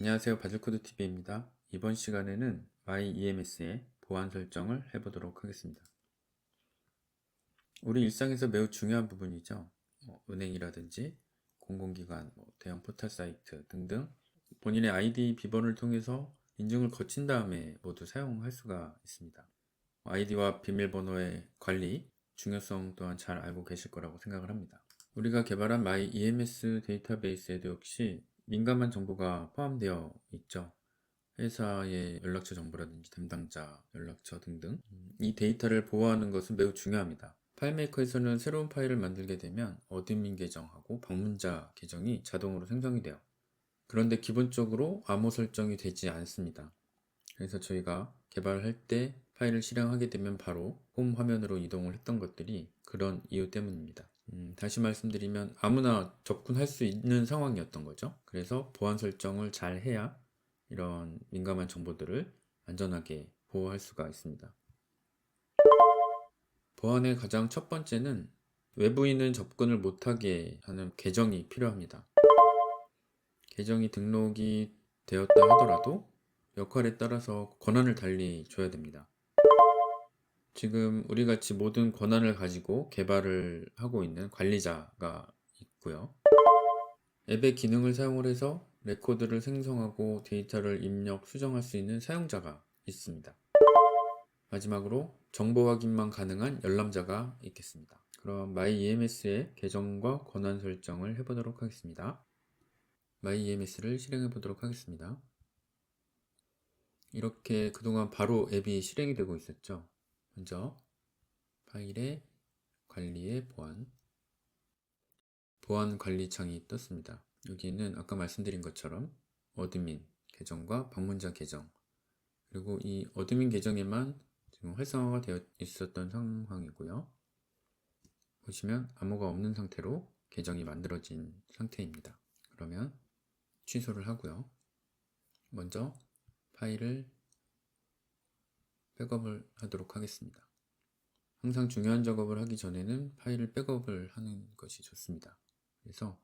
안녕하세요. 바질코드TV입니다. 이번 시간에는 MyEMS의 보안 설정을 해보도록 하겠습니다. 우리 일상에서 매우 중요한 부분이죠. 뭐 은행이라든지 공공기관, 뭐 대형 포털 사이트 등등 본인의 아이디 비번을 통해서 인증을 거친 다음에 모두 사용할 수가 있습니다. 아이디와 비밀번호의 관리, 중요성 또한 잘 알고 계실 거라고 생각을 합니다. 우리가 개발한 MyEMS 데이터베이스에도 역시 민감한 정보가 포함되어 있죠. 회사의 연락처 정보라든지 담당자 연락처 등등 음, 이 데이터를 보호하는 것은 매우 중요합니다. 파일메이커에서는 새로운 파일을 만들게 되면 어드민 계정하고 방문자 계정이 자동으로 생성이 돼요. 그런데 기본적으로 암호 설정이 되지 않습니다. 그래서 저희가 개발할 때 파일을 실행하게 되면 바로 홈 화면으로 이동을 했던 것들이 그런 이유 때문입니다. 음, 다시 말씀드리면 아무나 접근할 수 있는 상황이었던 거죠. 그래서 보안 설정을 잘 해야 이런 민감한 정보들을 안전하게 보호할 수가 있습니다. 보안의 가장 첫 번째는 외부인은 접근을 못하게 하는 계정이 필요합니다. 계정이 등록이 되었다 하더라도 역할에 따라서 권한을 달리 줘야 됩니다. 지금 우리 같이 모든 권한을 가지고 개발을 하고 있는 관리자가 있고요. 앱의 기능을 사용을 해서 레코드를 생성하고 데이터를 입력, 수정할 수 있는 사용자가 있습니다. 마지막으로 정보 확인만 가능한 열람자가 있겠습니다. 그럼 MyEMS의 계정과 권한 설정을 해보도록 하겠습니다. MyEMS를 실행해 보도록 하겠습니다. 이렇게 그동안 바로 앱이 실행이 되고 있었죠. 먼저 파일의 관리의 보안 보안 관리 창이 떴습니다. 여기는 아까 말씀드린 것처럼 어드민 계정과 방문자 계정 그리고 이 어드민 계정에만 지금 활성화가 되어 있었던 상황이고요. 보시면 암호가 없는 상태로 계정이 만들어진 상태입니다. 그러면 취소를 하고요. 먼저 파일을 백업을 하도록 하겠습니다. 항상 중요한 작업을 하기 전에는 파일을 백업을 하는 것이 좋습니다. 그래서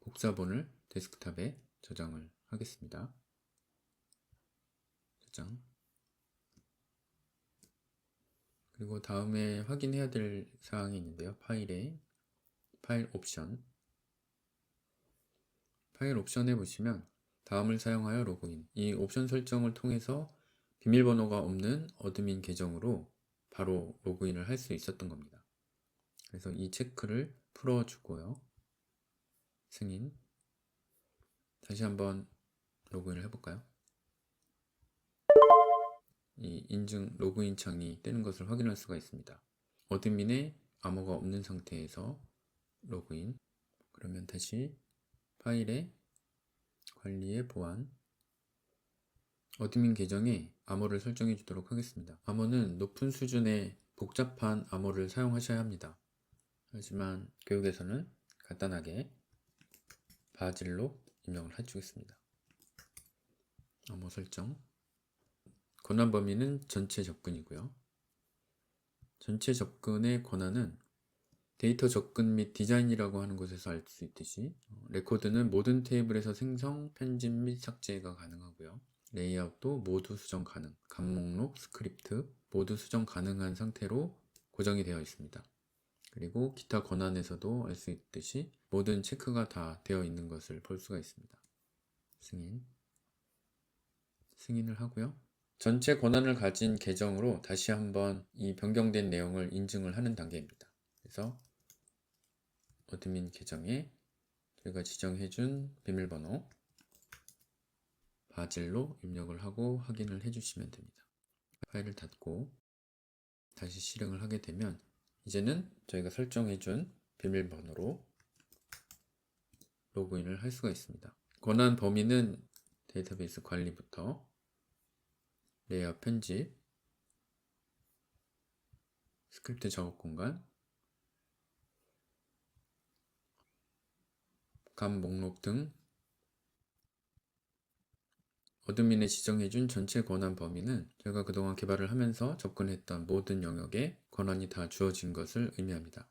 복사본을 데스크탑에 저장을 하겠습니다. 저장. 그리고 다음에 확인해야 될 사항이 있는데요. 파일에 파일 옵션. 파일 옵션에 보시면 다음을 사용하여 로그인. 이 옵션 설정을 통해서 비밀번호가 없는 어드민 계정으로 바로 로그인을 할 수 있었던 겁니다. 그래서 이 체크를 풀어주고요. 승인. 다시 한번 로그인을 해볼까요? 이 인증 로그인 창이 뜨는 것을 확인할 수가 있습니다. 어드민의 암호가 없는 상태에서 로그인. 그러면 다시 파일에 관리의 보안 어드민 계정에 암호를 설정해 주도록 하겠습니다. 암호는 높은 수준의 복잡한 암호를 사용하셔야 합니다. 하지만 교육에서는 간단하게 바질로 입력을 해주겠습니다. 암호 설정 권한 범위는 전체 접근이고요. 전체 접근의 권한은 데이터 접근 및 디자인이라고 하는 곳에서 알 수 있듯이 어, 레코드는 모든 테이블에서 생성, 편집 및 삭제가 가능하고요. 레이아웃도 모두 수정 가능, 간목록, 스크립트 모두 수정 가능한 상태로 고정이 되어 있습니다. 그리고 기타 권한에서도 알 수 있듯이 모든 체크가 다 되어 있는 것을 볼 수가 있습니다. 승인. 승인을 하고요. 전체 권한을 가진 계정으로 다시 한번 이 변경된 내용을 인증을 하는 단계입니다. 그래서 어드민 계정에 저희가 지정해준 비밀번호 바질로 입력을 하고 확인을 해주시면 됩니다. 파일을 닫고 다시 실행을 하게 되면 이제는 저희가 설정해준 비밀번호로 로그인을 할 수가 있습니다. 권한 범위는 데이터베이스 관리부터 레이아웃 편집, 스크립트 작업 공간, 감 목록 등 어드민에 지정해준 전체 권한 범위는 제가 그동안 개발을 하면서 접근했던 모든 영역에 권한이 다 주어진 것을 의미합니다.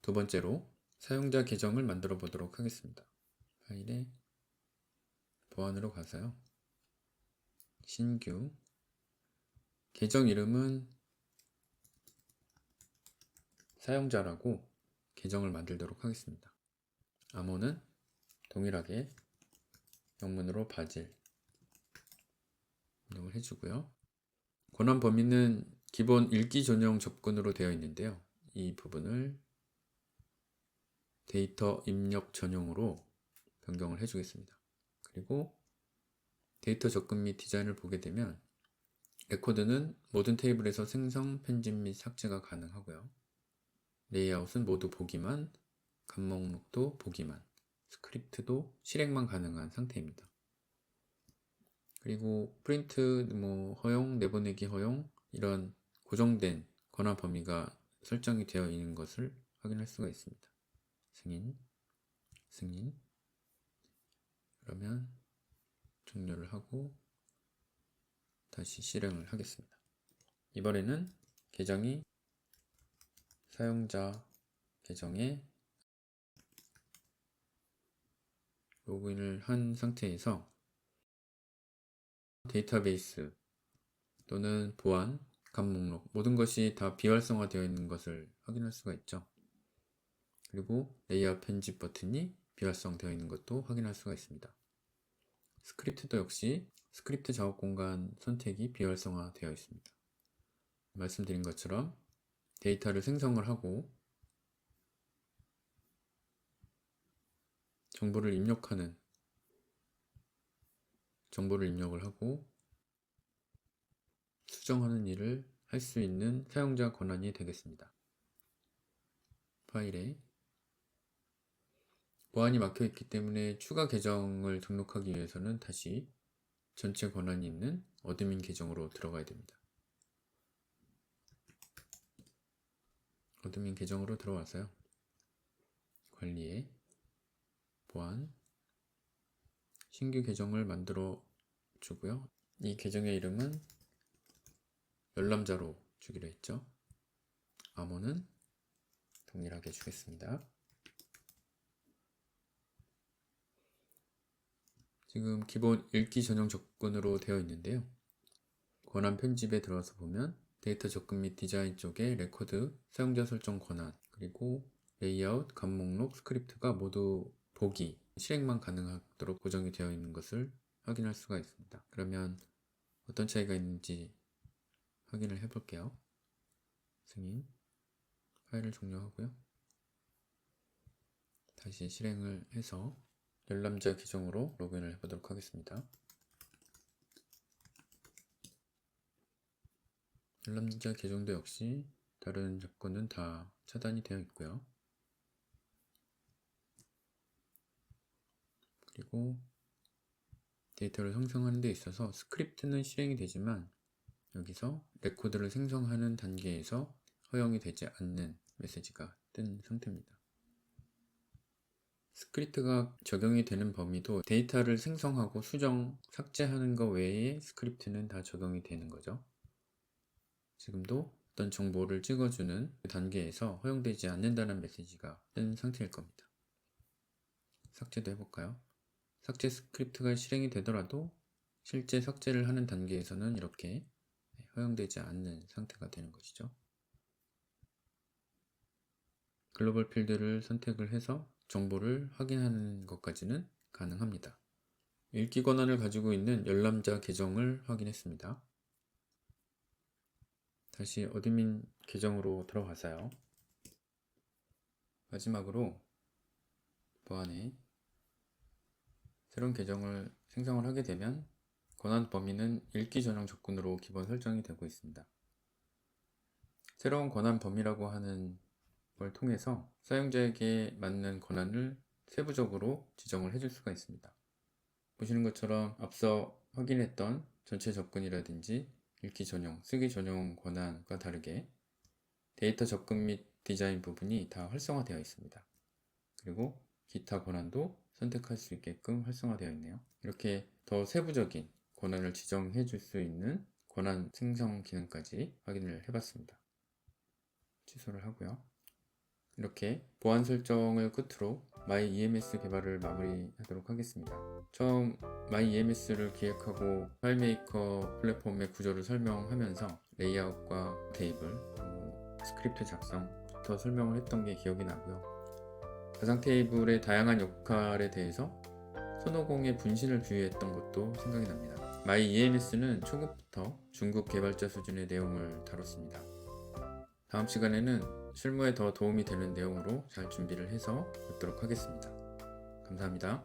두 번째로 사용자 계정을 만들어 보도록 하겠습니다. 파일에 보안으로 가서요. 신규 계정 이름은 사용자라고 계정을 만들도록 하겠습니다. 암호는 동일하게 영문으로 바질 입력을 해주고요. 권한 범위는 기본 읽기 전용 접근으로 되어 있는데요. 이 부분을 데이터 입력 전용으로 변경을 해주겠습니다. 그리고 데이터 접근 및 디자인을 보게 되면 레코드는 모든 테이블에서 생성, 편집 및 삭제가 가능하고요. 레이아웃은 모두 보기만, 간목록도 보기만, 스크립트도 실행만 가능한 상태입니다. 그리고 프린트 뭐 허용, 내보내기 허용 이런 고정된 권한 범위가 설정이 되어 있는 것을 확인할 수가 있습니다. 승인, 승인. 그러면 종료를 하고 다시 실행을 하겠습니다. 이번에는 계정이 사용자 계정에 로그인을 한 상태에서 데이터베이스 또는 보안, 간 목록 모든 것이 다 비활성화되어 있는 것을 확인할 수가 있죠. 그리고 레이아웃 편집 버튼이 비활성되어 있는 것도 확인할 수가 있습니다. 스크립트도 역시 스크립트 작업 공간 선택이 비활성화되어 있습니다. 말씀드린 것처럼 데이터를 생성을 하고 정보를 입력하는 정보를 입력을 하고 수정하는 일을 할 수 있는 사용자 권한이 되겠습니다. 파일에 보안이 막혀 있기 때문에 추가 계정을 등록하기 위해서는 다시 전체 권한이 있는 어드민 계정으로 들어가야 됩니다. 어드민 계정으로 들어와서요. 관리에 보안 신규 계정을 만들어 주고요. 이 계정의 이름은 열람자로 주기로 했죠. 암호는 동일하게 주겠습니다. 지금 기본 읽기 전용 접근으로 되어 있는데요. 권한 편집에 들어가서 보면 데이터 접근 및 디자인 쪽에 레코드, 사용자 설정 권한, 그리고 레이아웃, 간 목록, 스크립트가 모두 보기, 실행만 가능하도록 고정이 되어 있는 것을 확인할 수가 있습니다. 그러면 어떤 차이가 있는지 확인을 해 볼게요. 승인, 파일을 종료하고요. 다시 실행을 해서 열람자 계정으로 로그인을 해보도록 하겠습니다. 열람자 계정도 역시 다른 접근은 다 차단이 되어 있고요. 그리고 데이터를 생성하는 데 있어서 스크립트는 실행이 되지만 여기서 레코드를 생성하는 단계에서 허용이 되지 않는 메시지가 뜬 상태입니다. 스크립트가 적용이 되는 범위도 데이터를 생성하고 수정, 삭제하는 것 외에 스크립트는 다 적용이 되는 거죠. 지금도 어떤 정보를 찍어주는 그 단계에서 허용되지 않는다는 메시지가 뜬 상태일 겁니다. 삭제도 해볼까요? 삭제 스크립트가 실행이 되더라도 실제 삭제를 하는 단계에서는 이렇게 허용되지 않는 상태가 되는 것이죠. 글로벌 필드를 선택을 해서 정보를 확인하는 것까지는 가능합니다. 읽기 권한을 가지고 있는 열람자 계정을 확인했습니다. 다시 어드민 계정으로 들어가서요. 마지막으로 보안에 새로운 계정을 생성을 하게 되면 권한 범위는 읽기 전용 접근으로 기본 설정이 되고 있습니다. 새로운 권한 범위라고 하는 걸 통해서 사용자에게 맞는 권한을 세부적으로 지정을 해줄 수가 있습니다. 보시는 것처럼 앞서 확인했던 전체 접근이라든지 읽기 전용, 쓰기 전용 권한과 다르게 데이터 접근 및 디자인 부분이 다 활성화되어 있습니다. 그리고 기타 권한도 선택할 수 있게끔 활성화되어 있네요. 이렇게 더 세부적인 권한을 지정해 줄 수 있는 권한 생성 기능까지 확인을 해봤습니다. 취소를 하고요. 이렇게 보안 설정을 끝으로 마이 EMS 개발을 마무리하도록 하겠습니다. 처음 마이 EMS를 기획하고 파일메이커 플랫폼의 구조를 설명하면서 레이아웃과 테이블, 또 스크립트 작성부터 설명을 했던 게 기억이 나고요. 가상 테이블의 다양한 역할에 대해서 손오공의 분신을 비유했던 것도 생각이 납니다. 마이 EMS는 초급부터 중급 개발자 수준의 내용을 다뤘습니다. 다음 시간에는 실무에 더 도움이 되는 내용으로 잘 준비를 해서 뵙도록 하겠습니다. 감사합니다.